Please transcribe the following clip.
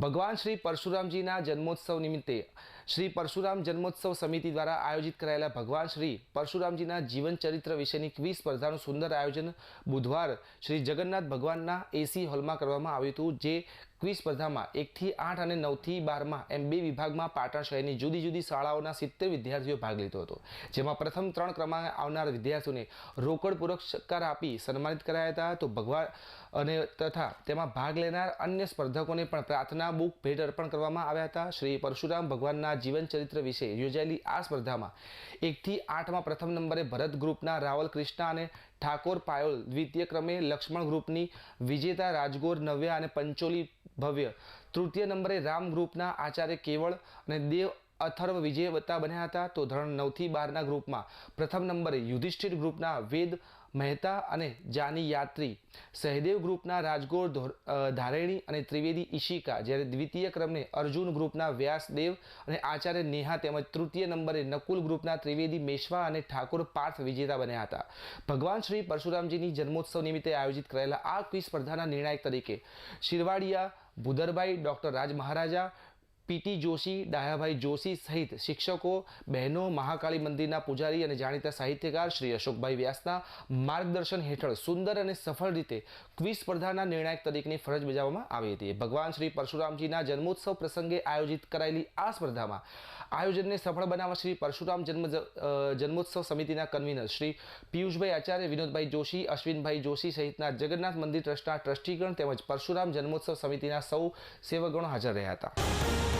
ભગવાન શ્રી પરશુરામજીના જન્મોત્સવ નિમિત્તે શ્રી પરશુરામ જન્મોત્સવ સમિતિ દ્વારા આયોજિત કરાયેલા ભગવાન શ્રી પરશુરામજીના જીવન ચરિત્ર વિશેની ક્વિઝ સ્પર્ધાનું સુંદર આયોજન બુધવાર શ્રી જગન્નાથ ભગવાનના એસી હોલમાં કરવામાં આવ્યું હતું, જે ક્વિઝ સ્પર્ધામાં એકથી આઠ અને નવથી બારમાં એમ બે વિભાગમાં પાટણ શહેરની જુદી જુદી શાળાઓના સિત્તેર વિદ્યાર્થીઓ ભાગ લીધો હતો, જેમાં પ્રથમ ત્રણ ક્રમાંક આવનાર વિદ્યાર્થીઓને રોકડ પુરસ્કાર આપી સન્માનિત કરાયા હતા. તો ભગવાન અને તથા તેમાં ભાગ લેનાર અન્ય સ્પર્ધકોને પણ પ્રાર્થના બુક ભેટ અર્પણ કરવામાં આવ્યા હતા. શ્રી પરશુરામ ભગવાનના જીવન ચરિત્ર વિશે યોજાયેલી આ સ્પર્ધામાં એકથી આઠમાં પ્રથમ નંબરે ભરત ગ્રુપના રાવલ કૃષ્ણા અને ઠાકોર પાયોલ દ્વિતીય ક્રમે લક્ષ્મણ ગ્રુપની વિજેતા રાજગોર નવ્યા અને પંચોલી ભવ્ય. તૃતીય નંબરે રામ ગ્રુપના આચાર્ય કેવળ અને દેવ અથર્વ વિજયવતા બન્યા હતા તો ધોરણ નવથી બારના ગ્રુપમાં પ્રથમ નંબરે યુધિષ્ઠિર ગ્રુપના વેદ, મહેતા અને જાની યાત્રી, સહદેવ ગ્રુપના રાજગોર ધોર- ધારેણી અને ત્રિવેદી ઈશિકા, જ્યારે દ્વિતીય ક્રમે અર્જુન ગ્રુપના વ્યાસદેવ અને આચાર્ય નેહા તેમજ તૃતીય નંબરે નકુલ ગ્રુપના ત્રિવેદી મેશવા અને ઠાકોર પાર્થ વિજેતા બન્યા હતા. ભગવાન શ્રી પરશુરામજીની જન્મોત્સવ નિમિત્તે આયોજિત કરાયેલા આ ક્વિઝ સ્પર્ધાના નિર્ણાયક તરીકે શિરવાડિયા ભુદરભાઈ ડૉક્ટર રાજ મહારાજા પીટી જોશી, ડાયાભાઈ જોશી સહિત શિક્ષકો, બહેનો, મહાકાળી મંદિરના પૂજારી અને જાણીતા સાહિત્યકાર શ્રી અશોકભાઈ વ્યાસના માર્ગદર્શન હેઠળ સુંદર અને સફળ રીતે ક્વિઝ સ્પર્ધાના નિર્ણાયક તરીકેની ફરજ બજાવવામાં આવી હતી. ભગવાન શ્રી પરશુરામજીના જન્મોત્સવ પ્રસંગે આયોજિત કરાયેલી આ સ્પર્ધામાં આયોજનને સફળ બનાવવા શ્રી પરશુરામ જન્મ જન્મોત્સવ સમિતિના કન્વીનર શ્રી પિયુષભાઈ આચાર્ય, વિનોદભાઈ જોશી, અશ્વિનભાઈ જોશી સહિતના જગન્નાથ મંદિર ટ્રસ્ટના ટ્રસ્ટીગણ તેમજ પરશુરામ જન્મોત્સવ સમિતિના સૌ સેવકગણો હાજર રહ્યા હતા.